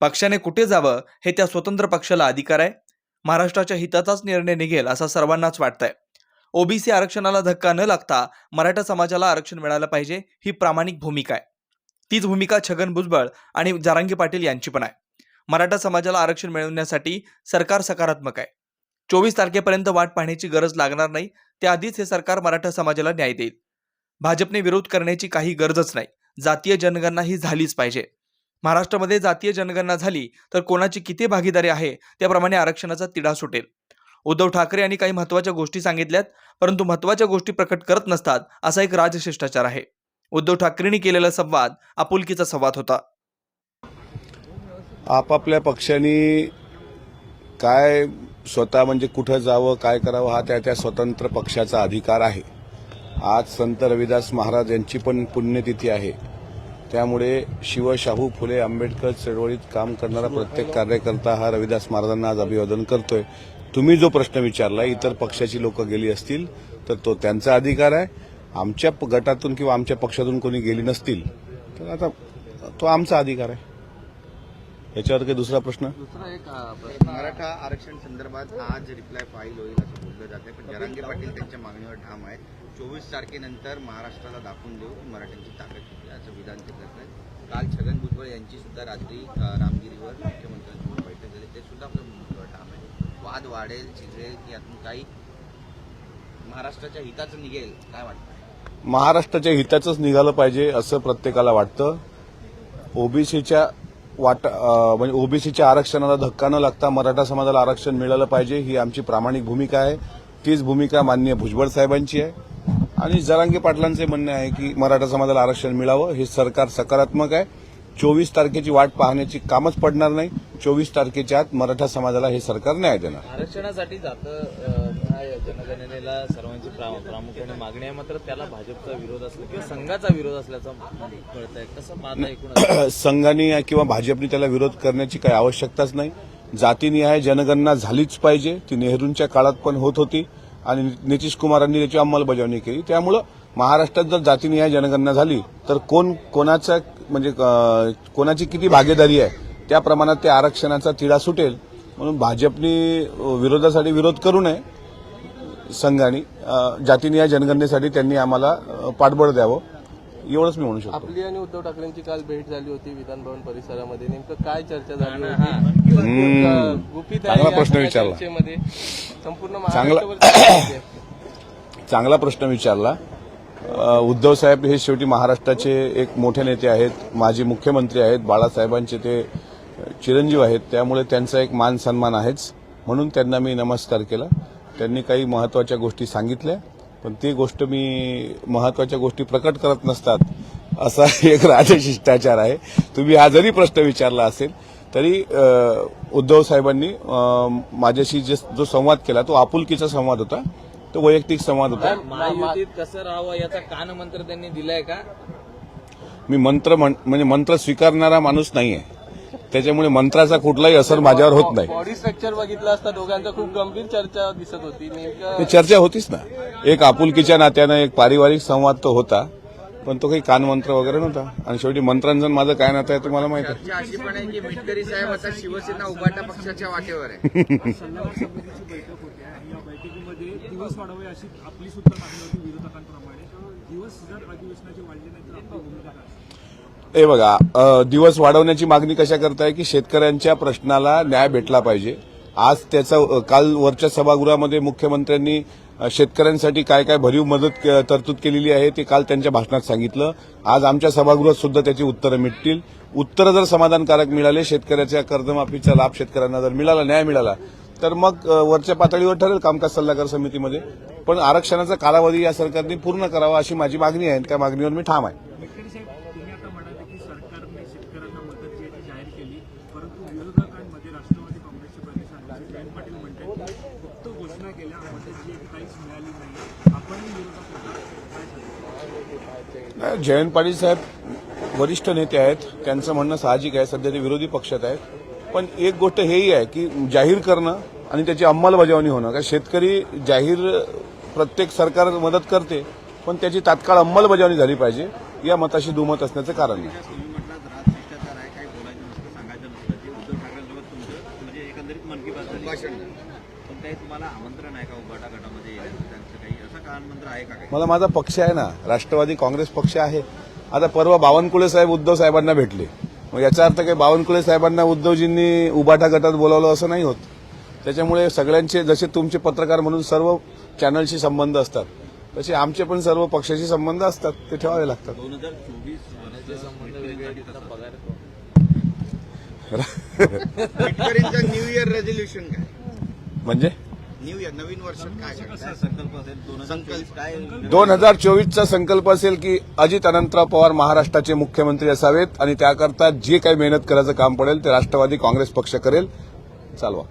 पक्षाने कुठे जावं हे त्या स्वतंत्र पक्षाला अधिकार आहे? महाराष्ट्राच्या हिताचाच निर्णय निघेल असा सर्वांनाच वाटतंय. ओबीसी आरक्षणाला धक्का न लागता मराठा समाजाला आरक्षण मिळालं पाहिजे ही प्रामाणिक भूमिका आहे. तीच भूमिका छगन भुजबळ आणि जारांगी पाटील यांची पण आहे. मराठा समाजाला आरक्षण मिळवण्यासाठी सरकार सकारात्मक आहे. चोवीस तारखेपर्यंत वाट पाहण्याची गरज लागणार नाही त्याआधीच हे सरकार मराठा समाजाला न्याय देईल. भाजपने विरोध करण्याची काही गरजच नाही. जातीय जनगणना ही झालीच पाहिजे. महाराष्ट्रामध्ये जातीय जनगणना झाली तर कोणाची किती भागीदारी आहे? त्याप्रमाणे आरक्षणाचा तिढा सुटेल. उद्धव ठाकरे यांनी काही महत्त्वाच्या गोष्टी सांगितल्यात परंतु महत्त्वाच्या गोष्टी प्रकट करत नसतात असा एक राजशिष्टाचार आहे. उद्धव ठाकरेंनी केलेला संवाद आपुलकीचा संवाद होता. आपापल्या पक्षांनी काय स्वतः म्हणजे कुठं जावं काय करावं हा त्या त्या स्वतंत्र पक्षाचा अधिकार आहे. आज संत रविदास महाराज यांची पण पुण्यतिथी आहे. त्यामुळे शिव शाहू फुले आंबेडकर चळवळीत काम करणारा प्रत्येक कार्यकर्ता हा रविदास महाराजांना आज अभिवादन करतोय. तुम्ही जो प्रश्न विचारला इतर पक्षाची लोक गेली असतील तर तो त्यांचा अधिकार आहे. आमच्या गटातून किंवा आमच्या पक्षातून कोणी गेली नसतील तर आता तो आमचा अधिकार आहे. याच्यावर काही दुसरा प्रश्न? दुसरा एक प्रश्न. मराठा आरक्षण संदर्भात आज रिप्लाय फाईल होईल असं बोललं जाते पण जरांगे पाटील त्यांच्या मागणीवर ठाम आहे चोवीस तारखेनंतर महाराष्ट्राला दाखवून देऊ की मराठ्यांची ताकद किती असं विधान ते करत आहेत. काल छगन भुजबळ यांची सुद्धा रात्री रामगिरीवर मुख्यमंत्र्यांसोबत बैठक झाली. ते सुद्धा आपल्या भूमिकेवर ठाम आहे वाद वाढेल चिघळेल की यातून काही महाराष्ट्राच्या हिताचं निघेल काय वाटतं? महाराष्ट्राच्या हिताचंच निघालं पाहिजे असं प्रत्येकाला वाटतं. ओबीसीच्या वाट म्हणजे ओबीसीच्या आरक्षणाला धक्का न लागता मराठा समाजाला आरक्षण मिळालं पाहिजे ही आमची प्रामाणिक भूमिका आहे. तीच भूमिका माननीय भुजबळ साहेबांची आहे. आणि जरांगे पाटलांचे म्हणणे आहे की मराठा समाजाला आरक्षण मिळावं हे सरकार सकारात्मक आहे. चोवीस तारखेची वाट पाहण्याची कामच पडणार नाही. चोवीस तारखेच्या आत मराठा समाजाला हे सरकार न्याय देणार. आरक्षणासाठी जातं जनगणनेला सर्वांची प्रामुख्याने मागणी आहे. मात्र त्याला भाजपचा विरोध असला किंवा संघाचा विरोध असल्याचं कळत आहे कसं पाहता एकूण संघाने किंवा भाजपने त्याला विरोध करण्याची काही आवश्यकताच नाही. जातीनिहाय जनगणना झालीच पाहिजे. ती नेहरूंच्या काळात पण होत होती आणि नितीश कुमारांनी त्याची अंमलबजावणी केली. त्यामुळं महाराष्ट्रात जर जातीनिहाय जनगणना झाली तर कोण कोणाचा म्हणजे कोणाची किती भागीदारी आहे त्या प्रमाणात त्या आरक्षणाचा तिढा सुटेल. म्हणून भाजपनी विरोधासाठी विरोध करू नये. संघाने अं, जातीनिहाय जनगणनेसाठी त्यांनी आम्हाला पाठबळ द्यावं एवढंच मी म्हणू शकतो. आपली आणि उद्धव ठाकरेंची काल भेट झाली होती विधान भवन परिसरामध्ये. नेमकं काय चर्चा झाली होती. गुपित चांगला या प्रश्न विचारला. संपूर्ण चांगला-. चांगला प्रश्न विचारला. उद्धव साहेब हे शेवटी महाराष्ट्राचे एक मोठे नेते आहेत माजी मुख्यमंत्री आहेत बाळासाहेबांचे ते चिरंजीव आहेत त्यामुळे त्यांचा एक मान सन्मान आहेच. म्हणून त्यांना मी नमस्कार केला. त्यांनी काही महत्त्वाच्या गोष्टी सांगितल्या पण ती गोष्ट मी महत्त्वाच्या गोष्टी प्रकट करत नसतात असा एक राजशिष्टाचार आहे. तुम्ही हा जरी प्रश्न विचारला असेल तरी उद्धव साहेबांनी माझ्याशी जे जो संवाद केला तो आपुलकीचा संवाद होता तो वैयक्तिक संवाद होता. महायुतीत कसं राहावं याचा कान मंत्र त्यांनी दिलाय का? मी मंत्र म्हण- म्हणजे मंत्र स्वीकारणारा माणूस नाहीये. त्याच्यामुळे मंत्राचा कुठलाही असर माझ्यावर होत नाही. बॉडी स्ट्रक्चर बघितलं असता दोघांचा खूप गंभीर चर्चा दिसत होती. नेमकं ते चर्चा होतीच ना. एक आपुलकीच्या नात्यानं एक पारिवारिक संवाद तो होता पण तो काही कानमंत्र वगैरे नव्हता. आणि शेवटी मंत्रांचं माझं काय नातं आहे तुम्हाला माहिती आहे. अशी पण आहे की मिटकरी साहेब आता शिवसेना उभाटा पक्षाच्या वाटेवर आहे. हे बघा दिवस वाढवण्याची मागणी कशा करताय की शेतकऱ्यांच्या प्रश्नाला न्याय भेटला पाहिजे. आज त्याचं काल वरच्या सभागृहामध्ये मुख्यमंत्र्यांनी शेतकऱ्यांसाठी काय काय भरीव मदत तरतूद केलेली आहे ते काल त्यांच्या भाषणात सांगितलं. आज आमच्या सभागृहात सुद्धा त्याची उत्तरं मिळतील उत्तरं जर समाधानकारक मिळाले शेतकऱ्याच्या कर्जमाफीचा लाभ शेतकऱ्यांना जर मिळाला न्याय मिळाला तर मग वरच्या पातळीवर ठरेल कामकाज सल्लागार समितीमध्ये. पण आरक्षणाचा कालावधी या सरकारने पूर्ण करावा अशी माझी मागणी आहे त्या मागणीवर मी ठाम आहे गडकरी साहेब तुम्ही आता म्हणाले की सरकारने शेतकऱ्यांना मदत जी आहे ती जाहीर केली परंतु विरोधकांमध्ये राष्ट्रवादी काँग्रेसचे प्रदेश अध्यक्ष जयंत पाटील म्हणतात की फक्त घोषणा केल्या मदत जी आहे ती काहीच मिळाली नाही आपणही विरोधात होता काय सांगता नाही, जयंत पाटील साहेब वरिष्ठ नेते आहेत. त्यांचं म्हणणं साहजिक आहे. सध्या ते विरोधी पक्षात आहेत. पण एक गोष्ट हेही आहे की जाहीर करणं आणि त्याची अंमलबजावणी होणं. कारण शेतकरी जाहीर प्रत्येक सरकार मदत करते पण त्याची तात्काळ अंमलबजावणी झाली पाहिजे या मताशी दुमत असण्याचं कारण नाही. तुम्ही म्हटलं राजशिष्टाचार आहे काही बोलायचं नसतं. सांगायचं नसतं जे भाषण. काही तुम्हाला आमंत्रण आहे का उभाटा गटामध्ये येण्याचं त्यांचं काही असं का आमंत्रण आहे का काही? मला माझा पक्ष आहे ना राष्ट्रवादी काँग्रेस पक्ष आहे. आता परवा बावनकुळे साहेब उद्धव साहेबांना भेटले. मग याचा अर्थ काही बावनकुळे साहेबांना उद्धवजींनी उबाठा गटात बोलावलं असं नाही होत. त्याच्यामुळे सगळ्यांचे जसे तुमचे पत्रकार म्हणून सर्व चॅनलशी संबंध असतात तसे आमचे पण सर्व पक्षाशी संबंध असतात ते ठेवावे लागतात. दोन हजार चोवीस न्यू इयर रेझोल्युशन काय? म्हणजे? न्यू इयर नवीन वर्षात काय काय संकल्प असेल? दोन हजार चोवीस काय दोन हजार चोवीसचा संकल्प असेल की अजित अनंतराव पवार महाराष्ट्राचे मुख्यमंत्री असावेत आणि त्याकरता जे काही मेहनत करायचं काम पडेल ते राष्ट्रवादी काँग्रेस पक्ष करेल. चालवा.